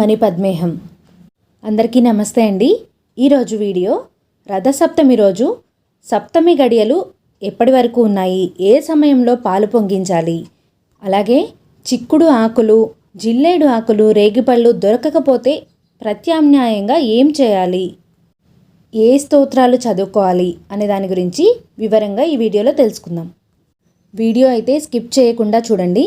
మణిపద్మేహం అందరికీ నమస్తే అండి. ఈరోజు వీడియో రథసప్తమి రోజు సప్తమి గడియలు ఎప్పటి వరకు ఉన్నాయి? ఏ సమయంలో పాలు పొంగించాలి? అలాగే చిక్కుడు ఆకులు జిల్లేడు ఆకులు రేగిపళ్ళు దొరకకపోతే ప్రత్యామ్నాయంగా ఏం చేయాలి? ఏ స్తోత్రాలు చదువుకోవాలి అనే దాని గురించి వివరంగా ఈ వీడియోలో తెలుసుకుందాం. వీడియో అయితే స్కిప్ చేయకుండా చూడండి.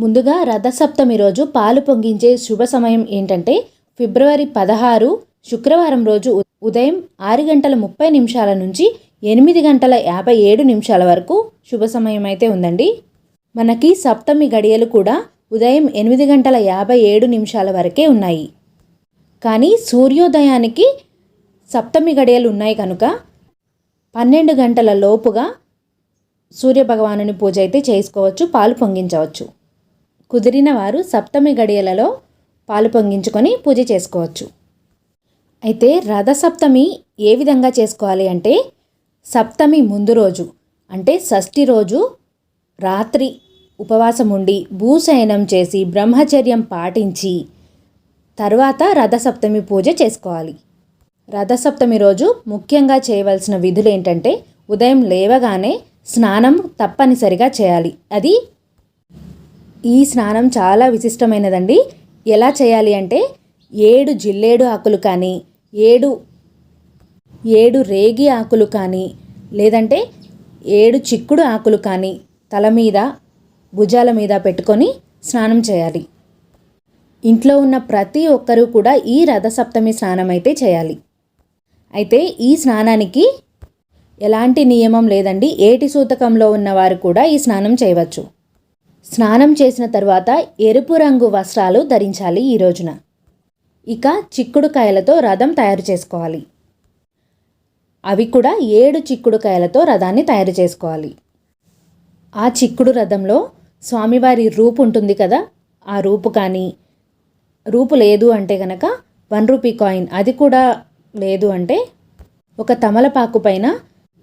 ముందుగా రథసప్తమి రోజు పాలు పొంగించే శుభ సమయం ఏంటంటే ఫిబ్రవరి పదహారు శుక్రవారం రోజు ఉ- ఉదయం ఆరు గంటల ముప్పై నిమిషాల నుంచి ఎనిమిది గంటల యాభై ఏడు నిమిషాల వరకు శుభ సమయం అయితే ఉందండి. మనకి సప్తమి గడియలు కూడా ఉదయం ఎనిమిది గంటల యాభై ఏడు నిమిషాల వరకే ఉన్నాయి. కానీ సూర్యోదయానికి సప్తమి గడియలు ఉన్నాయి కనుక పన్నెండు గంటల లోపుగా సూర్యభగవానుని పూజ అయితే చేసుకోవచ్చు పాలు పొంగించవచ్చు. కుదిరిన వారు సప్తమి గడియలలో పాలు పొంగించుకొని పూజ చేసుకోవచ్చు. అయితే రథసప్తమి ఏ విధంగా చేసుకోవాలి అంటే సప్తమి ముందు రోజు అంటే షష్ఠి రోజు రాత్రి ఉపవాసం ఉండి భూశయనం చేసి బ్రహ్మచర్యం పాటించి తర్వాత రథసప్తమి పూజ చేసుకోవాలి. రథసప్తమి రోజు ముఖ్యంగా చేయవలసిన విధులు ఏంటంటే ఉదయం లేవగానే స్నానం తప్పనిసరిగా చేయాలి. అది ఈ స్నానం చాలా విశిష్టమైనదండి. ఎలా చేయాలి అంటే ఏడు జిల్లేడు ఆకులు కానీ ఏడు ఏడు రేగి ఆకులు కానీ లేదంటే ఏడు చిక్కుడు ఆకులు కానీ తల మీద భుజాల మీద పెట్టుకొని స్నానం చేయాలి. ఇంట్లో ఉన్న ప్రతి ఒక్కరూ కూడా ఈ రథసప్తమి స్నానం అయితే చేయాలి. అయితే ఈ స్నానానికి ఎలాంటి నియమం లేదండి. ఏటి సూతకంలో ఉన్నవారు కూడా ఈ స్నానం చేయవచ్చు. స్నానం చేసిన తర్వాత ఎరుపు రంగు వస్త్రాలు ధరించాలి ఈ రోజున. ఇక చిక్కుడుకాయలతో రథం తయారు చేసుకోవాలి. అవి కూడా ఏడు చిక్కుడుకాయలతో రథాన్ని తయారు చేసుకోవాలి. ఆ చిక్కుడు రథంలో స్వామివారి రూపు ఉంటుంది కదా? ఆ రూపు కానీ రూపు లేదు అంటే కనుక వన్ రూపీ కాయిన్ అది కూడా లేదు అంటే ఒక తమలపాకు పైన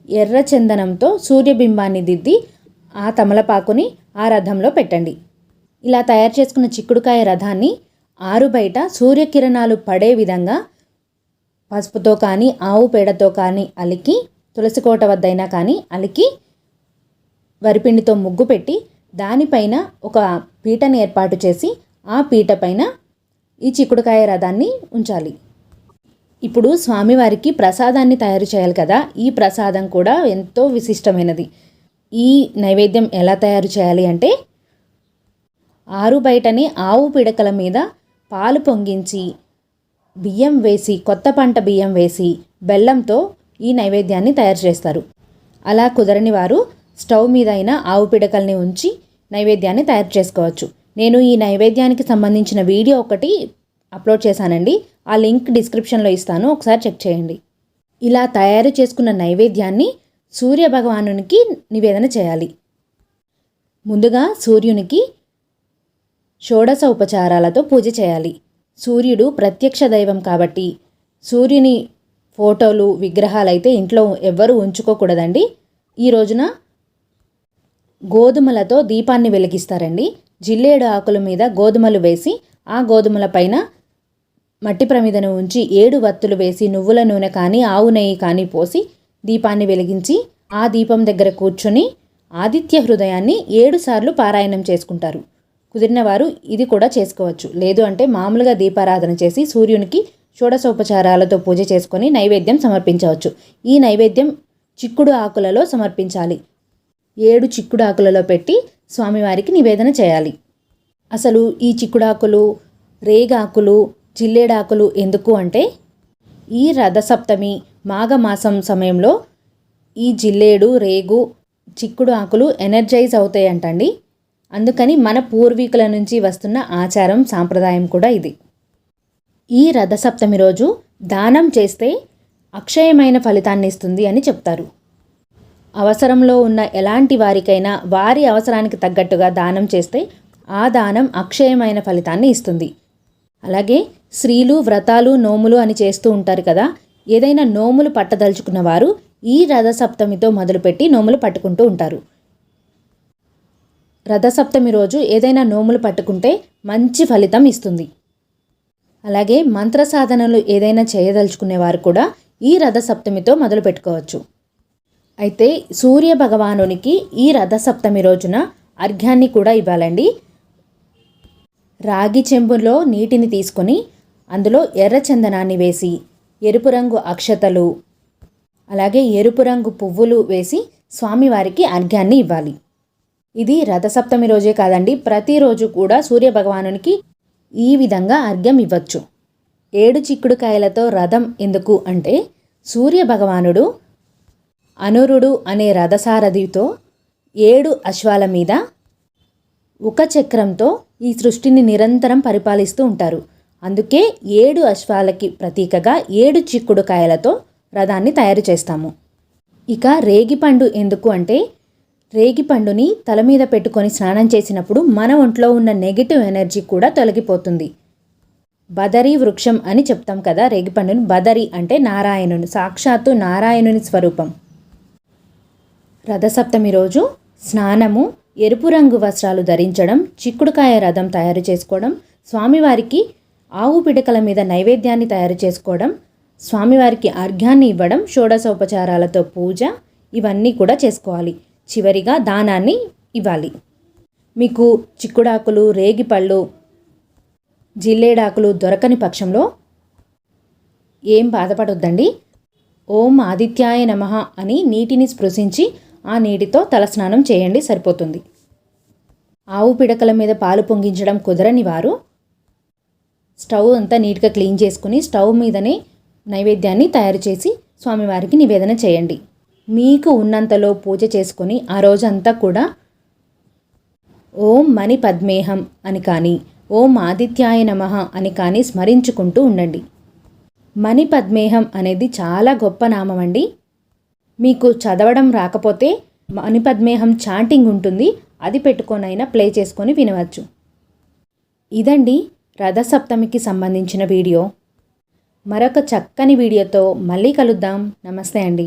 ఎర్ర చందనంతో సూర్యబింబాన్ని దిద్ది ఆ తమలపాకుని ఆ రథంలో పెట్టండి. ఇలా తయారు చేసుకున్న చిక్కుడుకాయ రథాన్ని ఆరు బయట సూర్యకిరణాలు పడే విధంగా పసుపుతో కానీ ఆవు పేడతో కానీ అలికి తులసి కోట వద్దైనా కానీ అలికి వరిపిండితో ముగ్గు పెట్టి దానిపైన ఒక పీటని ఏర్పాటు చేసి ఆ పీట పైన ఈ చిక్కుడుకాయ రథాన్ని ఉంచాలి. ఇప్పుడు స్వామివారికి ప్రసాదాన్ని తయారు చేయాలి కదా. ఈ ప్రసాదం కూడా ఎంతో విశిష్టమైనది. ఈ నైవేద్యం ఎలా తయారు చేయాలి అంటే ఆరు బయటని ఆవు పిడకల మీద పాలు పొంగించి బియ్యం వేసి కొత్త పంట బియ్యం వేసి బెల్లంతో ఈ నైవేద్యాన్ని తయారు చేస్తారు. అలా కుదరని వారు స్టవ్ మీద అయినా ఆవు పిడకల్ని ఉంచి నైవేద్యాన్ని తయారు చేసుకోవచ్చు. నేను ఈ నైవేద్యానికి సంబంధించిన వీడియో ఒకటి అప్లోడ్ చేశానండి. ఆ లింక్ డిస్క్రిప్షన్లో ఇస్తాను. ఒకసారి చెక్ చేయండి. ఇలా తయారు చేసుకున్న నైవేద్యాన్ని సూర్య భగవానునికి నివేదన చేయాలి. ముందుగా సూర్యునికి షోడశ ఉపచారాలతో పూజ చేయాలి. సూర్యుడు ప్రత్యక్ష దైవం కాబట్టి సూర్యుని ఫోటోలు విగ్రహాలు అయితే ఇంట్లో ఎవ్వరూ ఉంచుకోకూడదండి. ఈ రోజున గోధుమలతో దీపాన్ని వెలిగిస్తారండి. జిల్లేడు ఆకుల మీద గోధుమలు వేసి ఆ గోధుమల పైన మట్టి ప్రమిదను ఉంచి ఏడు వత్తులు వేసి నువ్వుల నూనె కానీ ఆవు నెయ్యి కానీ పోసి దీపాన్ని వెలిగించి ఆ దీపం దగ్గర కూర్చొని ఆదిత్య హృదయాన్ని ఏడుసార్లు పారాయణం చేసుకుంటారు. కుదిరిన వారు ఇది కూడా చేసుకోవచ్చు. లేదు అంటే మామూలుగా దీపారాధన చేసి సూర్యునికి షోడశోపచారాలతో పూజ చేసుకొని నైవేద్యం సమర్పించవచ్చు. ఈ నైవేద్యం చిక్కుడు ఆకులలో సమర్పించాలి. ఏడు చిక్కుడు ఆకులలో పెట్టి స్వామివారికి నివేదన చేయాలి. అసలు ఈ చిక్కుడాకులు రేగాకులు జిల్లేడాకులు ఎందుకు అంటే ఈ రథసప్తమి మాఘమాసం సమయంలో ఈ జిల్లేడు రేగు చిక్కుడు ఆకులు ఎనర్జైజ్ అవుతాయి అంటండి అందుకని మన పూర్వీకుల నుంచి వస్తున్న ఆచారం సాంప్రదాయం కూడా ఇది. ఈ రథసప్తమి రోజు దానం చేస్తే అక్షయమైన ఫలితాన్ని ఇస్తుంది అని చెప్తారు. అవసరంలో ఉన్న ఎలాంటి వారికైనా వారి అవసరానికి తగ్గట్టుగా దానం చేస్తే ఆ దానం అక్షయమైన ఫలితాన్ని ఇస్తుంది. అలాగే స్త్రీలు వ్రతాలు నోములు అని చేస్తూ ఉంటారు కదా ఏదైనా నోములు పట్టదలుచుకున్న వారు ఈ రథసప్తమితో మొదలుపెట్టి నోములు పట్టుకుంటూ ఉంటారు. రథసప్తమి రోజు ఏదైనా నోములు పట్టుకుంటే మంచి ఫలితం ఇస్తుంది. అలాగే మంత్ర సాధనలు ఏదైనా చేయదలుచుకునేవారు కూడా ఈ రథసప్తమితో మొదలు పెట్టుకోవచ్చు అయితే సూర్య భగవానునికి ఈ రథసప్తమి రోజున అర్ఘ్యాన్ని కూడా ఇవ్వాలండి. రాగి చెంబులో నీటిని తీసుకొని అందులో ఎర్ర చందనాన్ని వేసి ఎరుపు రంగు అక్షతలు. అలాగే ఎరుపు రంగు పువ్వులు వేసి స్వామివారికి అర్ఘ్యాన్ని ఇవ్వాలి. ఇది రథసప్తమి రోజే కాదండి ప్రతిరోజు కూడా సూర్య భగవానునికి ఈ విధంగా అర్ఘ్యం ఇవ్వచ్చు. ఏడు చిక్కుడుకాయలతో రథం ఎందుకు అంటే సూర్య భగవానుడు అనురుడు అనే రథసారథితో ఏడు అశ్వాల మీద ఒక చక్రంతో ఈ సృష్టిని నిరంతరం పరిపాలిస్తూ ఉంటారు. అందుకే ఏడు అశ్వాలకి ప్రతీకగా ఏడు చిక్కుడుకాయలతో రథాన్ని తయారు చేస్తాము. ఇక రేగిపండు ఎందుకు అంటే రేగిపండుని తల మీద పెట్టుకొని స్నానం చేసినప్పుడు మన ఒంట్లో ఉన్న నెగిటివ్ ఎనర్జీ కూడా తొలగిపోతుంది. బదరి వృక్షం అని చెప్తాం కదా రేగిపండుని బదరి అంటే నారాయణుని సాక్షాత్తు నారాయణుని స్వరూపం. రథసప్తమి రోజు స్నానము ఎరుపు రంగు వస్త్రాలు ధరించడం చిక్కుడుకాయ రథం తయారు చేసుకోవడం స్వామివారికి ఆవు పిడకల మీద నైవేద్యాన్ని తయారు చేసుకోవడం స్వామివారికి అర్ఘ్యాన్ని ఇవ్వడం షోడశోపచారాలతో పూజ ఇవన్నీ కూడా చేసుకోవాలి. చివరిగా దానాన్ని ఇవ్వాలి. మీకు చిక్కుడాకులు రేగిపళ్ళు జిల్లేడాకులు దొరకని పక్షంలో ఏం బాధపడొద్దండి? ఓం ఆదిత్యాయ నమః అని నీటిని స్పృశించి ఆ నీటితో తలస్నానం చేయండి సరిపోతుంది. ఆవు పిడకల మీద పాలు పొంగించడం కుదరని వారు స్టవ్ అంతా నీట్గా క్లీన్ చేసుకుని స్టవ్ మీదనే నైవేద్యాన్ని తయారు చేసి స్వామివారికి నివేదన చేయండి. మీకు ఉన్నంతలో పూజ చేసుకొని ఆ రోజంతా కూడా ఓం మణి పద్మేహం అని కానీ ఓం ఆదిత్యాయ నమః అని కానీ స్మరించుకుంటూ ఉండండి. మణి పద్మేహం అనేది చాలా గొప్ప నామం అండి. మీకు చదవడం రాకపోతే మణిపద్మేహం చాంటింగ్ ఉంటుంది అది పెట్టుకొనైనా ప్లే చేసుకొని వినవచ్చు. ఇదండి రథసప్తమికి సంబంధించిన వీడియో. మరొక చక్కని వీడియోతో మళ్ళీ కలుద్దాం. నమస్తే అండి.